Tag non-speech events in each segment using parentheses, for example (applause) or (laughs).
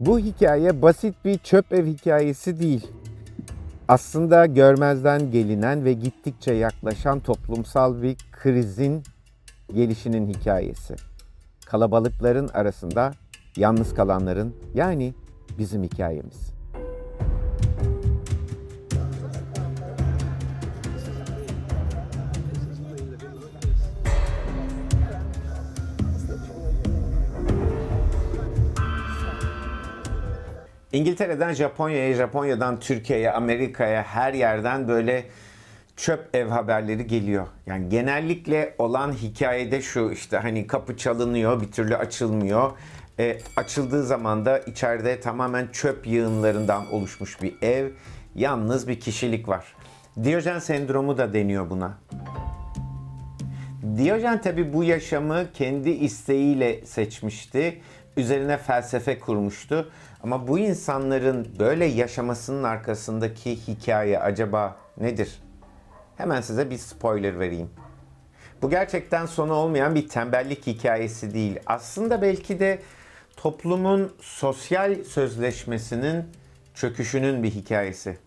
Bu hikaye basit bir çöp ev hikayesi değil. Aslında görmezden gelinen ve gittikçe yaklaşan toplumsal bir krizin gelişinin hikayesi. Kalabalıkların arasında yalnız kalanların yani bizim hikayemiz. İngiltere'den Japonya'ya, Japonya'dan Türkiye'ye, Amerika'ya her yerden böyle çöp ev haberleri geliyor. Yani genellikle olan hikayede şu işte hani kapı çalınıyor bir türlü açılmıyor. E, açıldığı zaman da içeride tamamen çöp yığınlarından oluşmuş bir ev. Yalnız bir kişilik var. Diyojen sendromu da deniyor buna. Diyojen tabi bu yaşamı kendi isteğiyle seçmişti. Üzerine felsefe kurmuştu. Ama bu insanların böyle yaşamasının arkasındaki hikaye acaba nedir? Hemen size bir spoiler vereyim. Bu gerçekten sonu olmayan bir tembellik hikayesi değil. Aslında belki de toplumun sosyal sözleşmesinin çöküşünün bir hikayesi.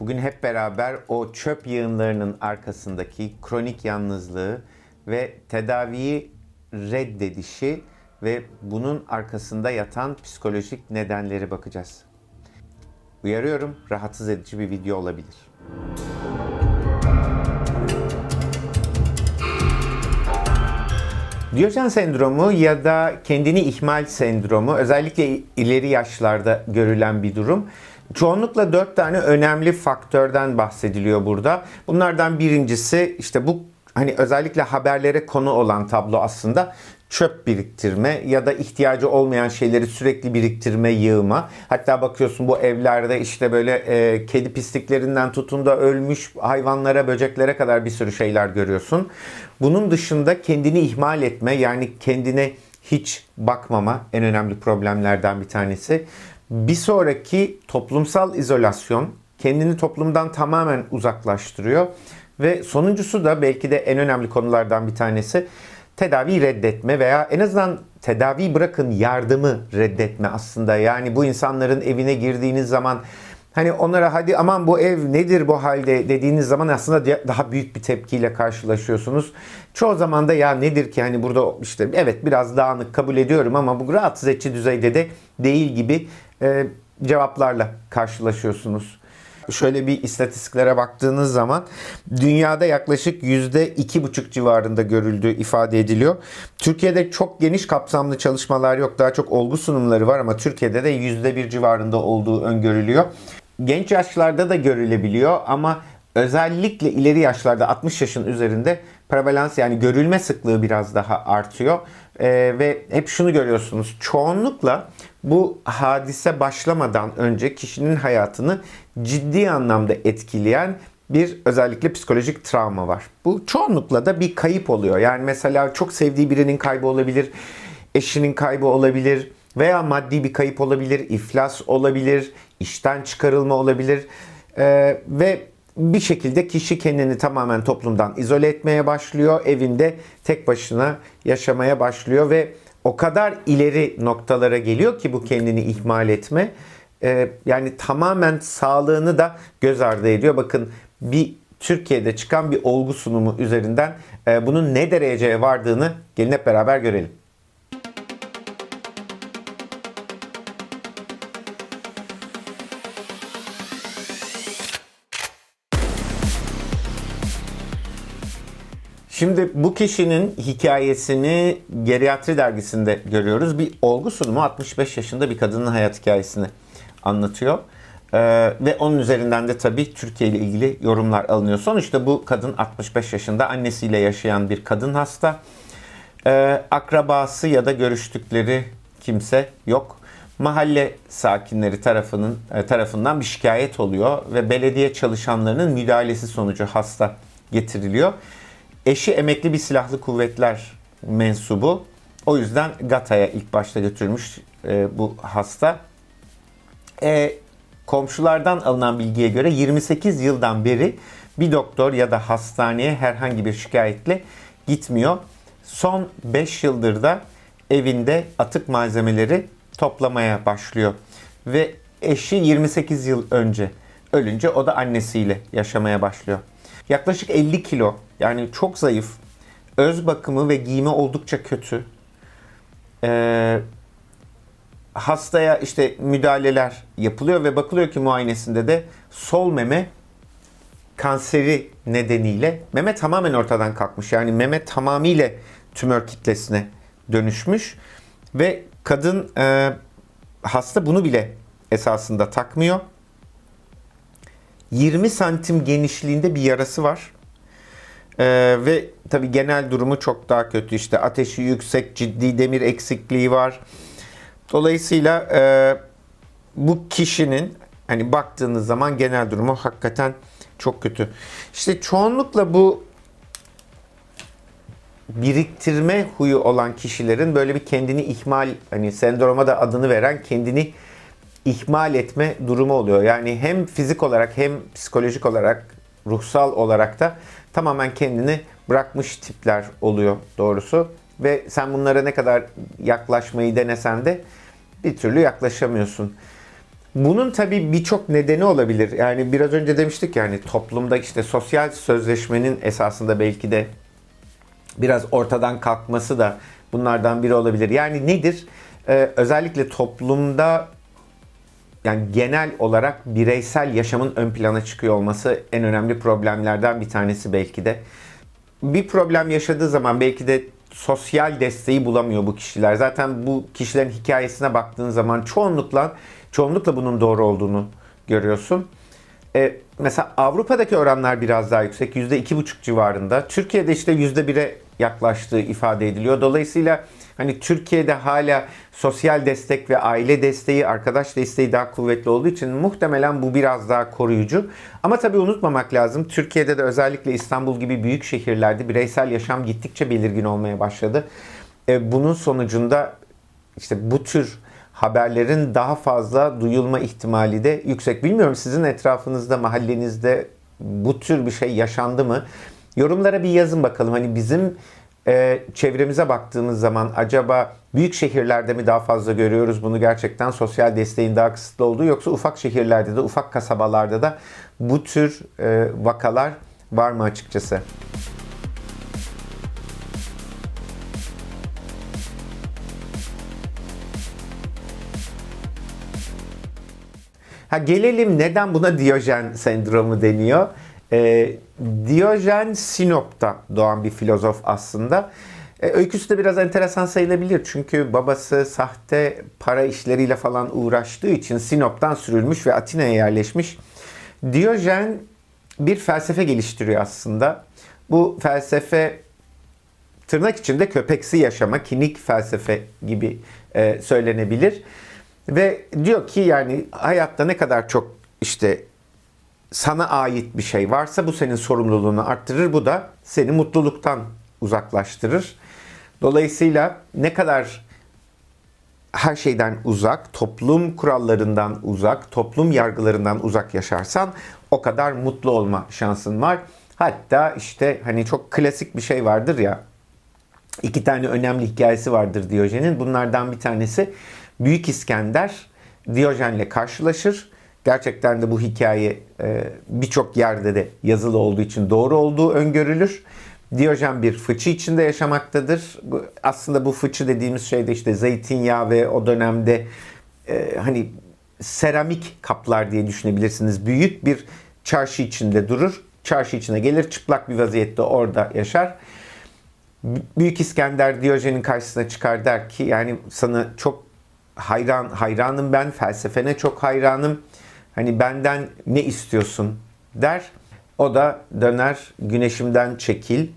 Bugün hep beraber o çöp yığınlarının arkasındaki kronik yalnızlığı ve tedaviyi reddedişi ve bunun arkasında yatan psikolojik nedenleri bakacağız. Uyarıyorum, rahatsız edici bir video olabilir. Diyojen sendromu ya da kendini ihmal sendromu özellikle ileri yaşlarda görülen bir durum. Çoğunlukla dört tane önemli faktörden bahsediliyor burada. Bunlardan birincisi işte bu hani özellikle haberlere konu olan tablo aslında çöp biriktirme ya da ihtiyacı olmayan şeyleri sürekli biriktirme, yığma. Hatta bakıyorsun bu evlerde işte böyle e, kedi pisliklerinden tutun da ölmüş hayvanlara, böceklere kadar bir sürü şeyler görüyorsun. Bunun dışında kendini ihmal etme yani kendine hiç bakmama en önemli problemlerden bir tanesi. Bir sonraki toplumsal izolasyon kendini toplumdan tamamen uzaklaştırıyor. Ve sonuncusu da belki de en önemli konulardan bir tanesi tedavi reddetme veya en azından tedavi bırakın yardımı reddetme aslında. Yani bu insanların evine girdiğiniz zaman hani onlara hadi aman bu ev nedir bu halde dediğiniz zaman aslında daha büyük bir tepkiyle karşılaşıyorsunuz. Çoğu zaman da ya nedir ki hani burada işte evet biraz dağınık kabul ediyorum ama bu rahatsız edici düzeyde de değil gibi e, cevaplarla karşılaşıyorsunuz şöyle bir istatistiklere baktığınız zaman dünyada yaklaşık %2,5 civarında görüldüğü ifade ediliyor. Türkiye'de çok geniş kapsamlı çalışmalar yok. Daha çok olgu sunumları var ama Türkiye'de de %1 civarında olduğu öngörülüyor. Genç yaşlarda da görülebiliyor ama özellikle ileri yaşlarda 60 yaşın üzerinde prevalans yani görülme sıklığı biraz daha artıyor. Ee, ve hep şunu görüyorsunuz. Çoğunlukla bu hadise başlamadan önce kişinin hayatını ciddi anlamda etkileyen bir özellikle psikolojik travma var. Bu çoğunlukla da bir kayıp oluyor. Yani mesela çok sevdiği birinin kaybı olabilir, eşinin kaybı olabilir veya maddi bir kayıp olabilir, iflas olabilir, işten çıkarılma olabilir. Ee, ve bir şekilde kişi kendini tamamen toplumdan izole etmeye başlıyor. Evinde tek başına yaşamaya başlıyor ve o kadar ileri noktalara geliyor ki bu kendini ihmal etme. Ee, yani tamamen sağlığını da göz ardı ediyor. Bakın bir Türkiye'de çıkan bir olgu sunumu üzerinden e, bunun ne dereceye vardığını gelin hep beraber görelim. Şimdi bu kişinin hikayesini Geriatri dergisinde görüyoruz. Bir olgu sunumu 65 yaşında bir kadının hayat hikayesini anlatıyor. Ee, ve onun üzerinden de tabii Türkiye ile ilgili yorumlar alınıyor. Sonuçta bu kadın 65 yaşında annesiyle yaşayan bir kadın hasta. Ee, akrabası ya da görüştükleri kimse yok. Mahalle sakinleri tarafının e, tarafından bir şikayet oluyor ve belediye çalışanlarının müdahalesi sonucu hasta getiriliyor. Eşi emekli bir silahlı kuvvetler mensubu. O yüzden Gata'ya ilk başta götürmüş e, bu hasta. E, komşulardan alınan bilgiye göre 28 yıldan beri bir doktor ya da hastaneye herhangi bir şikayetle gitmiyor. Son 5 yıldır da evinde atık malzemeleri toplamaya başlıyor. Ve eşi 28 yıl önce ölünce o da annesiyle yaşamaya başlıyor. Yaklaşık 50 kilo yani çok zayıf. Öz bakımı ve giyimi oldukça kötü. Ee, hastaya işte müdahaleler yapılıyor ve bakılıyor ki muayenesinde de sol meme kanseri nedeniyle meme tamamen ortadan kalkmış. Yani meme tamamıyla tümör kitlesine dönüşmüş ve kadın e, hasta bunu bile esasında takmıyor. 20 santim genişliğinde bir yarası var. Ee, ve tabii genel durumu çok daha kötü. İşte ateşi yüksek, ciddi demir eksikliği var. Dolayısıyla e, bu kişinin hani baktığınız zaman genel durumu hakikaten çok kötü. İşte çoğunlukla bu biriktirme huyu olan kişilerin böyle bir kendini ihmal hani sendroma da adını veren kendini ihmal etme durumu oluyor. Yani hem fizik olarak hem psikolojik olarak ruhsal olarak da tamamen kendini bırakmış tipler oluyor doğrusu. Ve sen bunlara ne kadar yaklaşmayı denesen de bir türlü yaklaşamıyorsun. Bunun tabii birçok nedeni olabilir. Yani biraz önce demiştik yani toplumda işte sosyal sözleşmenin esasında belki de biraz ortadan kalkması da bunlardan biri olabilir. Yani nedir? Ee, özellikle toplumda yani genel olarak bireysel yaşamın ön plana çıkıyor olması en önemli problemlerden bir tanesi belki de. Bir problem yaşadığı zaman belki de sosyal desteği bulamıyor bu kişiler. Zaten bu kişilerin hikayesine baktığın zaman çoğunlukla çoğunlukla bunun doğru olduğunu görüyorsun. Ee, mesela Avrupa'daki oranlar biraz daha yüksek. %2,5 civarında. Türkiye'de işte %1'e yaklaştığı ifade ediliyor. Dolayısıyla hani Türkiye'de hala sosyal destek ve aile desteği, arkadaş desteği daha kuvvetli olduğu için muhtemelen bu biraz daha koruyucu. Ama tabii unutmamak lazım. Türkiye'de de özellikle İstanbul gibi büyük şehirlerde bireysel yaşam gittikçe belirgin olmaya başladı. Ee, bunun sonucunda işte bu tür haberlerin daha fazla duyulma ihtimali de yüksek. Bilmiyorum sizin etrafınızda, mahallenizde bu tür bir şey yaşandı mı? Yorumlara bir yazın bakalım. Hani bizim e, çevremize baktığımız zaman acaba büyük şehirlerde mi daha fazla görüyoruz bunu gerçekten sosyal desteğin daha kısıtlı olduğu yoksa ufak şehirlerde de ufak kasabalarda da bu tür e, vakalar var mı açıkçası? Ha gelelim neden buna Diyojen sendromu deniyor? E, Diyojen Sinop'ta doğan bir filozof aslında. E, öyküsü de biraz enteresan sayılabilir çünkü babası sahte para işleriyle falan uğraştığı için Sinop'tan sürülmüş ve Atina'ya yerleşmiş. Diyojen bir felsefe geliştiriyor aslında. Bu felsefe tırnak içinde köpeksi yaşama, kinik felsefe gibi e, söylenebilir. Ve diyor ki yani hayatta ne kadar çok işte sana ait bir şey varsa bu senin sorumluluğunu arttırır. Bu da seni mutluluktan uzaklaştırır. Dolayısıyla ne kadar her şeyden uzak, toplum kurallarından uzak, toplum yargılarından uzak yaşarsan o kadar mutlu olma şansın var. Hatta işte hani çok klasik bir şey vardır ya. iki tane önemli hikayesi vardır Diyojen'in. Bunlardan bir tanesi Büyük İskender Diyojen'le karşılaşır. Gerçekten de bu hikaye e, birçok yerde de yazılı olduğu için doğru olduğu öngörülür. Diyojen bir fıçı içinde yaşamaktadır. Aslında bu fıçı dediğimiz şey de işte zeytinyağı ve o dönemde e, hani seramik kaplar diye düşünebilirsiniz. Büyük bir çarşı içinde durur. Çarşı içine gelir çıplak bir vaziyette orada yaşar. Büyük İskender Diyojen'in karşısına çıkar der ki yani sana çok hayran hayranım ben felsefene çok hayranım. Hani benden ne istiyorsun der. O da döner güneşimden çekil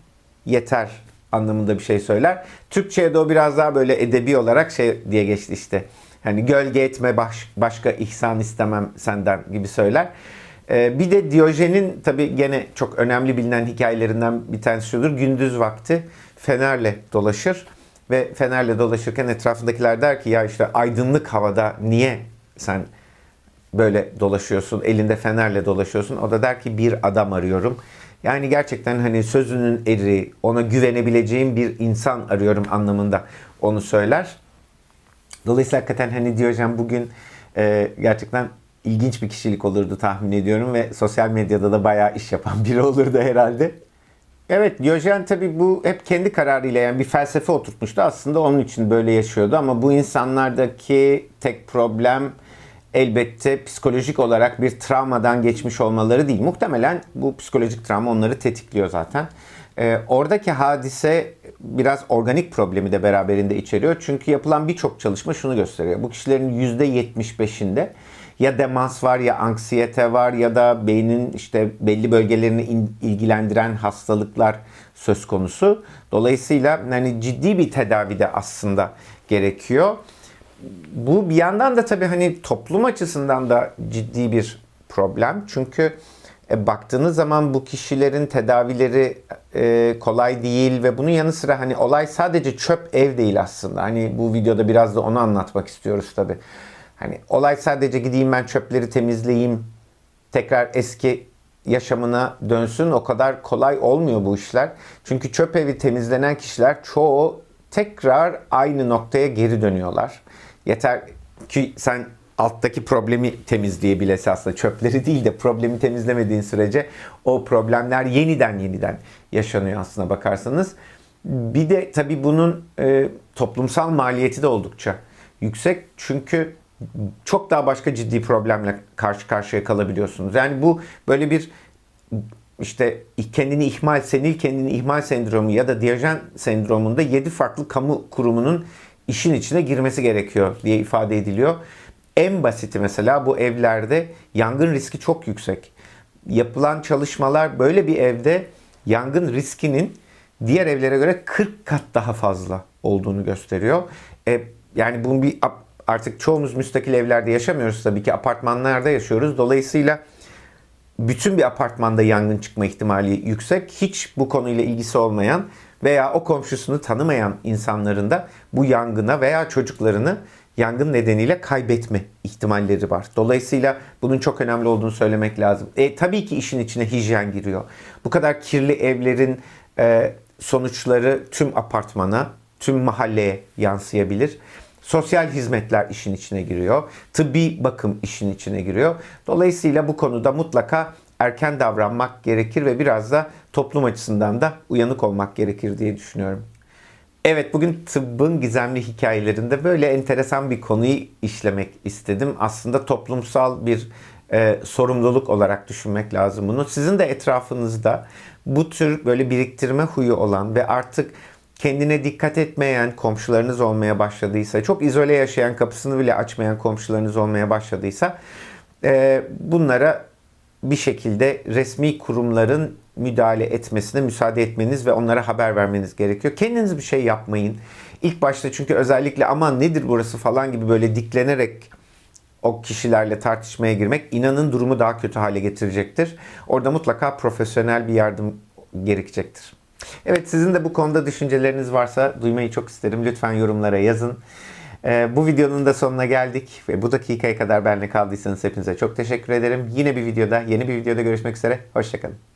yeter anlamında bir şey söyler. Türkçe'ye de o biraz daha böyle edebi olarak şey diye geçti işte. Hani gölge etme baş, başka ihsan istemem senden gibi söyler. Ee, bir de Diyojen'in tabi gene çok önemli bilinen hikayelerinden bir tanesi şudur. Gündüz vakti fenerle dolaşır ve fenerle dolaşırken etrafındakiler der ki ya işte aydınlık havada niye sen böyle dolaşıyorsun, elinde fenerle dolaşıyorsun. O da der ki bir adam arıyorum. Yani gerçekten hani sözünün eri, ona güvenebileceğim bir insan arıyorum anlamında onu söyler. Dolayısıyla hakikaten hani Diyojen bugün e, gerçekten ilginç bir kişilik olurdu tahmin ediyorum ve sosyal medyada da bayağı iş yapan (laughs) biri olurdu herhalde. Evet Diyojen tabii bu hep kendi kararıyla yani bir felsefe oturtmuştu. Aslında onun için böyle yaşıyordu ama bu insanlardaki tek problem elbette psikolojik olarak bir travmadan geçmiş olmaları değil. Muhtemelen bu psikolojik travma onları tetikliyor zaten. Ee, oradaki hadise biraz organik problemi de beraberinde içeriyor. Çünkü yapılan birçok çalışma şunu gösteriyor. Bu kişilerin %75'inde ya demans var ya anksiyete var ya da beynin işte belli bölgelerini in- ilgilendiren hastalıklar söz konusu. Dolayısıyla hani ciddi bir tedavi de aslında gerekiyor. Bu bir yandan da tabii hani toplum açısından da ciddi bir problem. Çünkü e, baktığınız zaman bu kişilerin tedavileri e, kolay değil ve bunun yanı sıra hani olay sadece çöp ev değil aslında. Hani bu videoda biraz da onu anlatmak istiyoruz tabii. Hani olay sadece gideyim ben çöpleri temizleyeyim, tekrar eski yaşamına dönsün o kadar kolay olmuyor bu işler. Çünkü çöp evi temizlenen kişiler çoğu tekrar aynı noktaya geri dönüyorlar. Yeter ki sen alttaki problemi temizleyebil aslında çöpleri değil de problemi temizlemediğin sürece o problemler yeniden yeniden yaşanıyor aslına bakarsanız. Bir de tabii bunun e, toplumsal maliyeti de oldukça yüksek. Çünkü çok daha başka ciddi problemle karşı karşıya kalabiliyorsunuz. Yani bu böyle bir işte kendini ihmal, senil kendini ihmal sendromu ya da Diyojen sendromunda 7 farklı kamu kurumunun işin içine girmesi gerekiyor diye ifade ediliyor. En basiti mesela bu evlerde yangın riski çok yüksek. Yapılan çalışmalar böyle bir evde yangın riskinin diğer evlere göre 40 kat daha fazla olduğunu gösteriyor. E, yani bunun bir artık çoğumuz müstakil evlerde yaşamıyoruz tabii ki apartmanlarda yaşıyoruz. Dolayısıyla bütün bir apartmanda yangın çıkma ihtimali yüksek. Hiç bu konuyla ilgisi olmayan veya o komşusunu tanımayan insanların da bu yangına veya çocuklarını yangın nedeniyle kaybetme ihtimalleri var. Dolayısıyla bunun çok önemli olduğunu söylemek lazım. E, tabii ki işin içine hijyen giriyor. Bu kadar kirli evlerin e, sonuçları tüm apartmana, tüm mahalleye yansıyabilir. Sosyal hizmetler işin içine giriyor. Tıbbi bakım işin içine giriyor. Dolayısıyla bu konuda mutlaka erken davranmak gerekir ve biraz da toplum açısından da uyanık olmak gerekir diye düşünüyorum. Evet bugün tıbbın gizemli hikayelerinde böyle enteresan bir konuyu işlemek istedim. Aslında toplumsal bir e, sorumluluk olarak düşünmek lazım bunu. Sizin de etrafınızda bu tür böyle biriktirme huyu olan ve artık kendine dikkat etmeyen komşularınız olmaya başladıysa, çok izole yaşayan kapısını bile açmayan komşularınız olmaya başladıysa e, bunlara bir şekilde resmi kurumların müdahale etmesine müsaade etmeniz ve onlara haber vermeniz gerekiyor. Kendiniz bir şey yapmayın. İlk başta çünkü özellikle aman nedir burası falan gibi böyle diklenerek o kişilerle tartışmaya girmek inanın durumu daha kötü hale getirecektir. Orada mutlaka profesyonel bir yardım gerekecektir. Evet sizin de bu konuda düşünceleriniz varsa duymayı çok isterim. Lütfen yorumlara yazın. Ee, bu videonun da sonuna geldik ve bu dakikaya kadar benimle kaldıysanız hepinize çok teşekkür ederim. Yine bir videoda, yeni bir videoda görüşmek üzere. Hoşçakalın.